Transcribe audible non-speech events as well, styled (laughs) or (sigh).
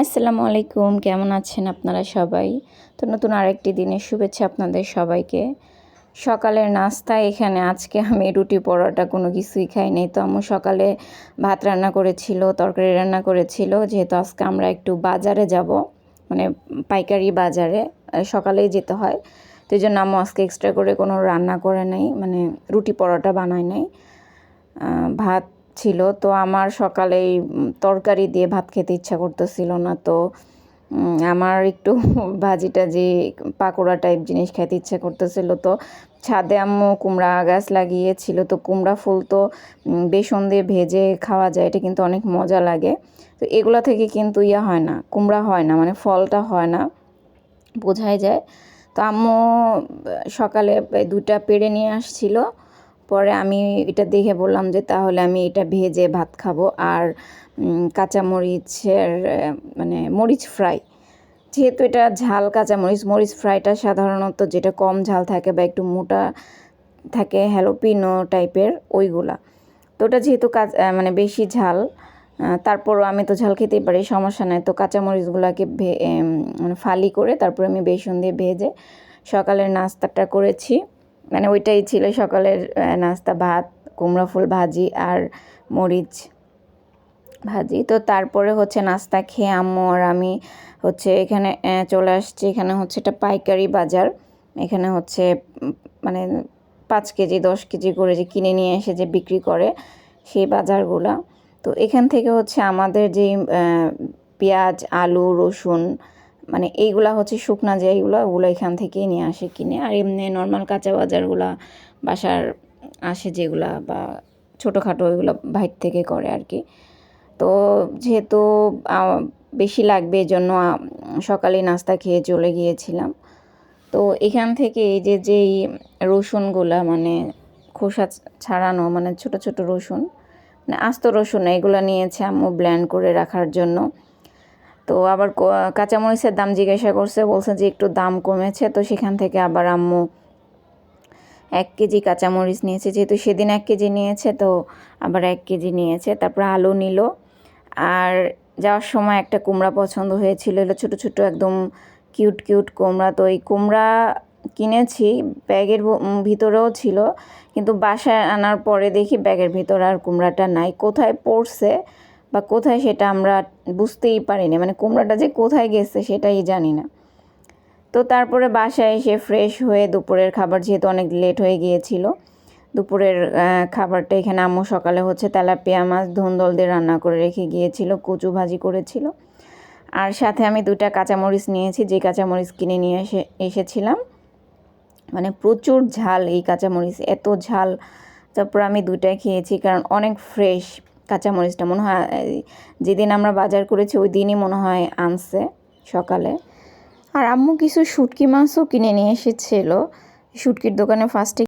আসসালামু আলাইকুম, কেমন আছেন আপনারা সবাই? তো নতুন আরেকটি দিনের শুভেচ্ছা আপনাদের সবাইকে। সকালের নাস্তা এখানে আজকে আমি রুটি পরোটা কোনো কিছুই খাই নাই। তো আম্মু সকালে ভাত রান্না করেছিল, তরকারি রান্না করেছিল। যেহেতু আজকে আমরা একটু বাজারে যাব মানে পাইকারি বাজারে সকালেই যেতে হয়। তো এই জন্য আম্মু আজকে এক্সট্রা করে কোনো রান্না করে নাই মানে রুটি পরোটা বানায় নাই। ভাত ছিল, তো আমার সকালে এই তরকারি দিয়ে ভাত খেতে ইচ্ছা করতেছিল না, তো আমার একটু (laughs) ভাজি টাজি পাকোড়া টাইপ জিনিস খেতে ইচ্ছা করতেছিল, তো ছাদে আম্মু কুমড়া গাছ লাগিয়েছিল, তো কুমড়া ফুল তো বেসন দিয়ে ভেজে খাওয়া যায়, এটা কিন্তু অনেক মজা লাগে, তো এগুলা থেকে কিন্তু ইয়া হয় না, কুমড়া হয় না মানে ফলটা হয় না, বোঝাই যায়, তো আম্মু সকালে দুটা পেড়ে নিয়ে আসছিল পরে আমি এটা দেখে বললাম যে তাহলে আমি এটা ভেজে ভাত খাব। আর উম, কাঁচামরিচের আহ, মানে মরিচ ফ্রাই। যেহেতু এটা ঝাল কাঁচামরিচ মরিচ মরিচ ফ্রাইটা সাধারণত যেটা কম ঝাল থাকে বা একটু মোটা থাকে হ্যালোপিনো টাইপের ওইগুলা। তো ওটা যেহেতু কাঁচ মানে বেশি ঝাল তারপরও আমি তো ঝাল খেতেই পারি সমস্যা নাই। তো কাঁচামরিচগুলোকে মানে ফালি করে তারপরে আমি বেসন দিয়ে ভেজে সকালের নাস্তাটা করেছি। মানে ওইটাই ছিল সকালের নাস্তা, ভাত, কুমড়া ফুল, ভাজি আর মরিচ ভাজি। তো তারপরে হচ্ছে নাস্তা খেয়ে আম্মু আর আমি হচ্ছে এখানে চলে আসছি। এখানে হচ্ছে এটা পাইকারি বাজার। এখানে হচ্ছে মানে পাঁচ কেজি, দশ কেজি করে যে কিনে নিয়ে এসে যে বিক্রি করে সেই বাজারগুলো। তো এখান থেকে হচ্ছে আমাদের যে পেঁয়াজ, আলু, রসুন মানে এইগুলা হচ্ছে শুকনা যে এইগুলো, ওগুলো এখান থেকেই নিয়ে আসে, কিনে। আর এমনি নর্মাল কাঁচা বাজারগুলা বাসার আসে যেগুলা বা ছোটোখাটো ওইগুলো বাইর থেকে করে আর কি তো যেহেতু বেশি লাগবে জন্য সকালে নাস্তা খেয়ে চলে গিয়েছিলাম। তো এখান থেকে এই যে, যেই রসুনগুলা মানে খোসা ছাড়ানো মানে ছোট ছোট রসুন মানে আস্ত রসুন, এগুলো নিয়েছে আম্মু ব্ল্যান্ড করে রাখার জন্য। তো আবার কাঁচামরিচের দাম জিজ্ঞাসা করছে, বলছে যে একটু দাম কমেছে, তো সেখান থেকে আবার আম্মু এক কেজি কাঁচামরিচ নিয়েছে, যেহেতু সেদিন এক কেজি নিয়েছে, তো আবার এক কেজি নিয়েছে, তারপর আলু নিল। আর যাওয়ার সময় একটা কুমড়া পছন্দ হয়েছিল এগুলো ছোটো ছোটো একদম কিউট কিউট কুমড়া, তো এই কুমড়া কিনেছি, ব্যাগের ভিতরেও ছিল, কিন্তু বাসায় আনার পরে দেখি ব্যাগের ভিতরে আর কুমড়াটা নাই, কোথায় পড়ছে বা কোথায় সেটা আমরা বুঝতেই পারিনি। মানে কুমড়াটা যে কোথায় গেছে সেটাই জানি না। তো তারপরে বাসায় এসে ফ্রেশ হয়ে দুপুরের খাবার যেহেতু অনেক লেট হয়ে গিয়েছিল, দুপুরের খাবারটা এখানে আম্মু সকালে হচ্ছে তেলাপিয়া মাছ, ধুন্দল দিয়ে রান্না করে রেখে গিয়েছিল, কচু ভাজি করেছিল। আর সাথে আমি দুটা কাঁচামরিচ নিয়েছি, যে কাঁচামরিচ কিনে নিয়ে এসে, এসেছিলাম। মানে প্রচুর ঝাল এই কাঁচামরিচ, এত ঝাল। তারপর আমি দুটাই খেয়েছি কারণ অনেক ফ্রেশ কাঁচামরিচটা মনে হয় যেদিন আমরা বাজার করেছি ওই দিনই মনে হয় আনছে সকালে। আর আম্মু কিছু শুটকি মাছও কিনে নিয়ে এসেছিল। শুটকির দোকানে ফার্স্টে